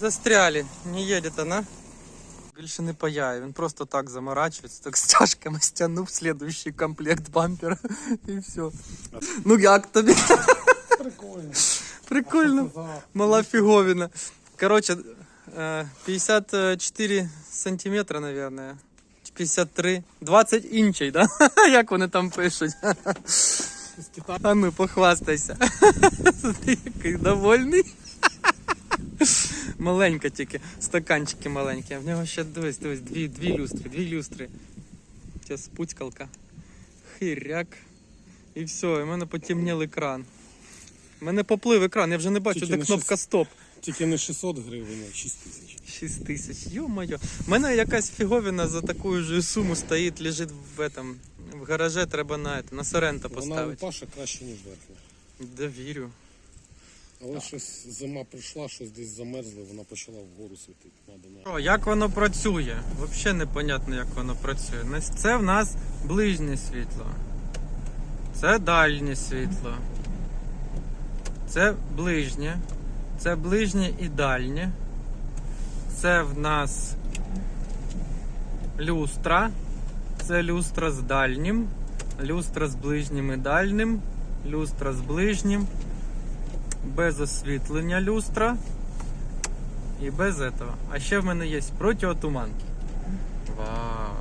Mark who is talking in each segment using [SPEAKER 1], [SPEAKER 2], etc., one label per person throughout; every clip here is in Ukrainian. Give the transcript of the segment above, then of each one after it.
[SPEAKER 1] Застряли, не їде вона. Більше не паяє, він просто так заморачується, так стяжками стягнув слідуючий комплект бампера і все. Ну як тобі?
[SPEAKER 2] Прикольно.
[SPEAKER 1] Прикольно. Мала фіговина. Короче, э, 54 сантиметра, наверное. Чи 53. 20 інчей, да? Як вони там пишуть? А ну, похвастайся. Смотри, який довольний Маленька тільки, стаканчики маленькі. А в нього ще дивись, дивись, дві, дві люстри, дві люстри. Це спуцькалка. Хиряк. І все, і в мене потемнів екран. У мене поплив екран, я вже не бачу,
[SPEAKER 2] Тільки
[SPEAKER 1] де
[SPEAKER 2] на
[SPEAKER 1] кнопка
[SPEAKER 2] шість.
[SPEAKER 1] стоп.
[SPEAKER 2] Тільки не 600 гривень, а 6 тисяч.
[SPEAKER 1] 6 тисяч, ё-моё. У мене якась фіговина за таку ж суму стоїть, лежить в этом. В гараже треба на, это, на Сорента
[SPEAKER 2] Вона у
[SPEAKER 1] поставити.
[SPEAKER 2] Паша краще, ніж верхня.
[SPEAKER 1] Да вірю.
[SPEAKER 2] Але щось зима прийшла, щось десь замерзло, вона почала вгору світити. Надо на...
[SPEAKER 1] О, як воно працює? Взагалі непонятно, як воно працює. Це в нас ближнє світло. Це дальнє світло. Це ближнє. Це ближнє і дальнє. Це в нас люстра. Це люстра з дальнім. Люстра з ближнім і дальнім. Люстра з ближнім. Без освітлення люстра. І без этого. А ще в мене є протиотуманки. Вау.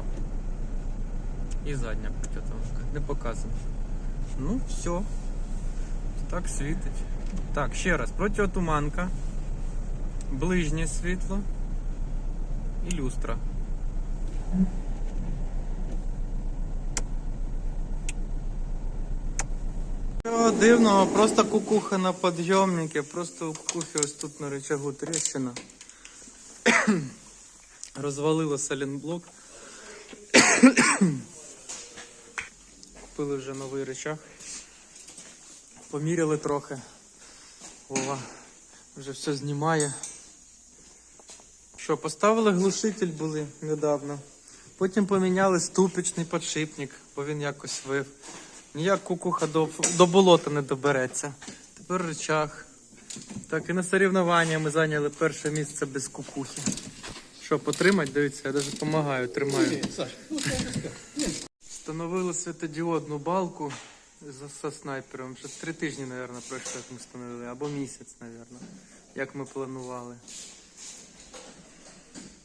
[SPEAKER 1] І задня протиотуманка. Не показано. Ну, все. Так світить. Так, ще раз. Протиотуманка. Ближнє світло. І люстра. Нічого дивного, просто кукуха на підйомнику, просто у кукухи ось тут на рычагу тріщина. Розвалило салінблок. Купили вже новий рычаг. Поміряли трохи. Ова, вже все знімає. Що, поставили глушитель були недавно. Потім поміняли ступичний подшипник, бо він якось вив. Ніяк кукуха до, до болота не добереться. Тепер рычаг. Так, і на соревнування ми зайняли перше місце без кукухи. Що, потримать, дивіться, я навіть допомагаю, тримаю. Встановили світодіодну балку за, снайпером. Вже три тижні, мабуть, пройшло, як ми встановили, або місяць, мабуть, як ми планували.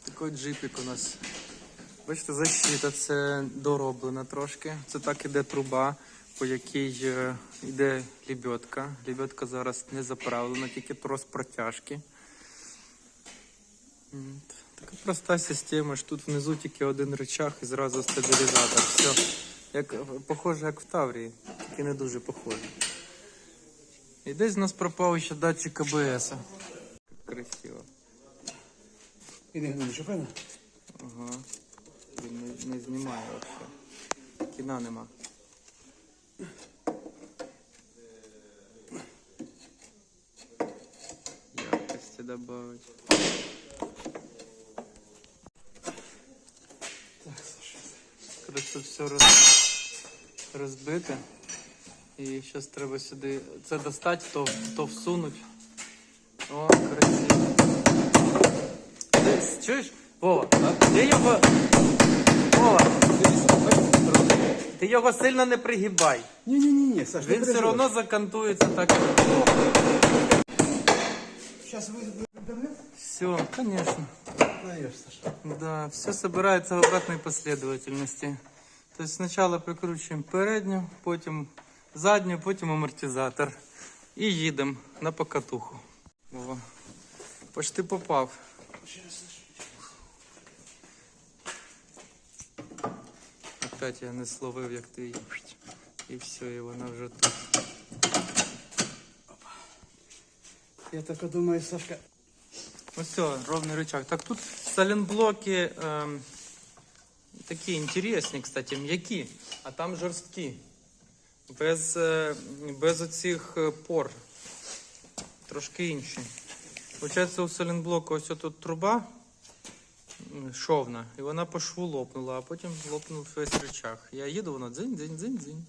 [SPEAKER 1] Такий джипік у нас. Бачите, защита це дороблена трошки. Це так іде труба, по якій е, йде лебедка. Лебедка зараз не заправлена, тільки трос протяжки. Така проста система, ж тут внизу тільки один рычаг і зразу стабілізатор. Все. Як, похоже, як в Таврії, тільки не дуже похоже. І десь у нас пропав ще датчик АБС. Красиво.
[SPEAKER 2] іди гномі, шофена.
[SPEAKER 1] Ага. Не, знімає взагалі. Кіна нема. Яркості добавить. Коротше, все роз... розбите. І зараз треба сюди це достати, то, то всунуть. О, красиво. Чуєш? Вова, ти його. Вова, ти його сильно не пригибай.
[SPEAKER 2] Ні-ні-ні, Саш,
[SPEAKER 1] Він все одно закантується так. як було.
[SPEAKER 2] Зараз ви...
[SPEAKER 1] Все,
[SPEAKER 2] Саш.
[SPEAKER 1] Да, все собирается в обратной последовательности. То есть сначала прикручиваем передню, потім задню, потім амортизатор. І їдемо на покатуху. О, почти попав. Опять я не словив, як ти її. І все, і вона вже тут.
[SPEAKER 2] Я так думаю, Сашка.
[SPEAKER 1] Ну все, ровный рычаг. Так тут саленблоки ем, такі інтересні, кстати, м'які, а там жорсткі. Без, е, без оцих е, пор. Трошки інші. Получається, у саленблоку ось тут труба шовна, і вона по шву лопнула, а потім лопнув весь рычаг. Я їду, воно дзинь, дзинь, дзинь, дзинь.